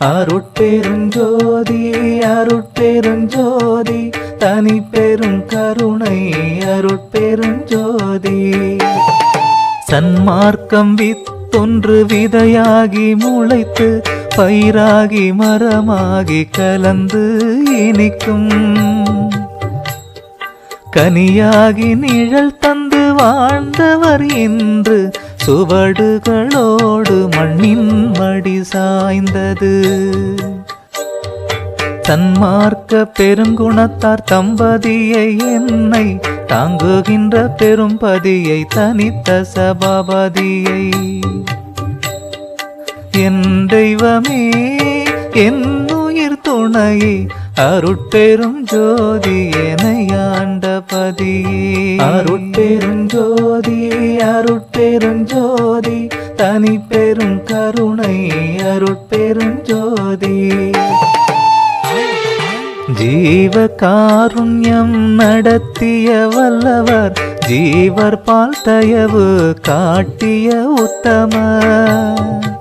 அருட்பெருஞ்சோதி அருட்பெருஞ்சோதி தனி பெரும் கருணை அருட்பெருஞ்சோதி சன்மார்க்கம் வித்தொன்று விதையாகி முளைத்து பயிராகி மரமாகி கலந்து இனிக்கும். கனியாகி நிழல் தந்து வாழ்ந்தவர் இன்று சுவடுகளோடு மண்ணின் மடி சாய்ந்தது. தன்மார்க்க பெருங்குணத்தார் தம்பதியை என்னை தாங்குகின்ற பெரும்பதியை தனித்த சபாபதியை. என் தெய்வமே என் உயிர் துணையை அருட்பெரும் ஜோதி என ஆண்ட அருட்பெரும் ஜோதி அருட்பெரும் ஜோதி தனி பெரும் கருணை அருட்பெரும் ஜோதி ஜீவ காருண்யம் நடத்திய வல்லவர் ஜீவர் பால் தயவு காட்டிய உத்தமர்.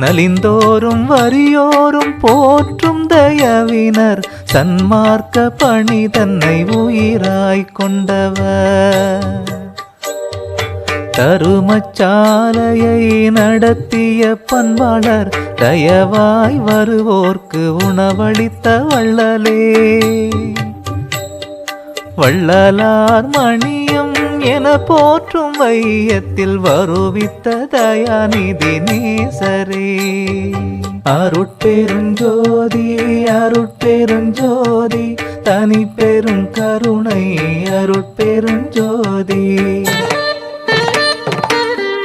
நலிந்தோறும் வறியோரும் போற்றும் தயவினர் சன்மார்க்க பணி தன்னை உயிராய் கொண்டவர் தருமச்சாலையை நடத்திய பண்பாளர் தயவாய் வருவோர்க்கு உணவளித்த வள்ளலே. வள்ளலார் மணியும் என போற்றும் வையத்தில் வருவித்த தயாநிதி நேசரே. அருட்பெருஞ்சோதி அருட்பெருஞ்சோதி தனி பெரும் கருணை அருட்பெருஞ்சோதி.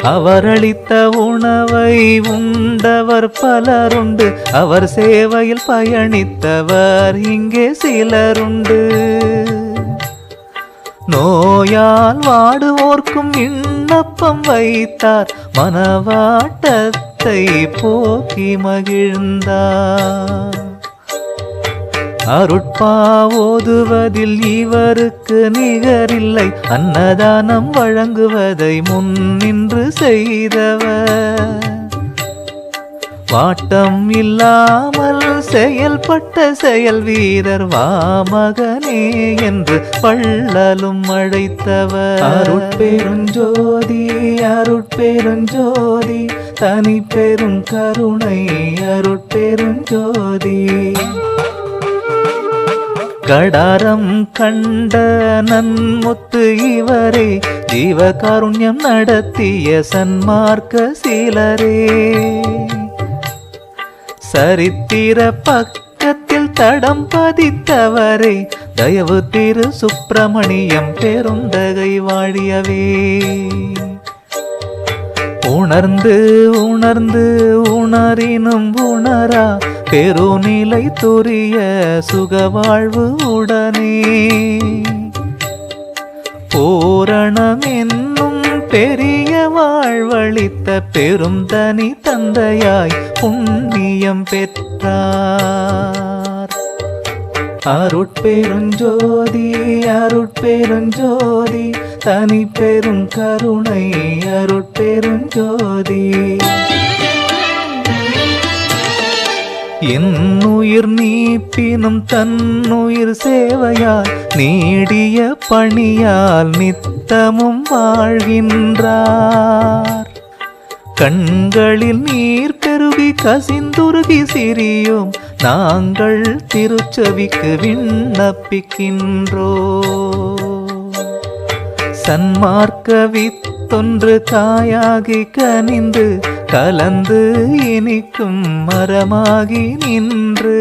அவரளித்த உணவை உண்டவர் பலருண்டு அவர் சேவையில் பயணித்தவர் இங்கே சிலருண்டு. நோயால் வாடுவோர்க்கும் விண்ணப்பம் வைத்தார். மனவாட்டத்தை போக்கி மகிழ்ந்தார். அருட்பா ஓதுவதில் இவருக்கு நிகரில்லை. அன்னதானம் வழங்குவதை முன் நின்று செய்தவர். வாட்டம் இல்லாமல் செயல்பட்ட செயல் வீரர் வாமகனே என்று பள்ளலும் அழைத்தவர். அருட்பெருஞ்சோதி அருட்பெருஞ்சோதி தனி பெரும் கருணை அருட்பெருஞ்சோதி. கடாரம் கண்ட நன்முத்து இவரே ஜீவகாருண்யம் நடத்திய சன்மார்க்க சீலரே. சரித்திர பக்கத்தில் தடம் பதித்தவரே தயவு திரு சுப்பிரமணியம் பெருந்தகை வாழியவே. உணர்ந்து உணர்ந்து உணரினும் உணரா பெருநிலை துரிய சுகவாழ்வு உடனே. பூரணம் என்னும் பெரிய வாழ்வழித்த பெரும் தனி தந்தையாய் புண்ணியம் பெற்றார். அருட்பெருஞ்சோதி அருட்பெருஞ்சோதி தனி பெரும் கருணை அருட்பெருஞ்சோதி. என்னுயிர் நீப்பினும் தன்னுயிர் சேவையால் நீடிய பணியால் நித்தமும் வாழ்கின்றார். கண்களில் நீர் பெருகி கசிந்துருகி சிரியும் நாங்கள் திருச்செவிக்கு விண்ணப்பிக்கின்றோ சன்மார்க்க வித்தொன்று காயாகி கனிந்து கலந்து இனிக்கும் மரமாகி நின்று.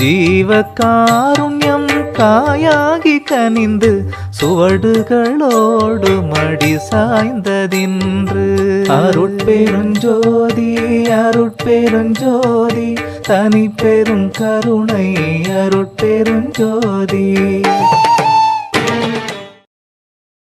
ஜீவகாருண்யம் காயாகி கனிந்து சுவடுகளோடு மடி சாய்ந்ததின்று. அருட்பெருஞ்சோதி அருட்பெருஞ்சோதி தனி பெரும் கருணை அருட்பெருஞ்சோதி.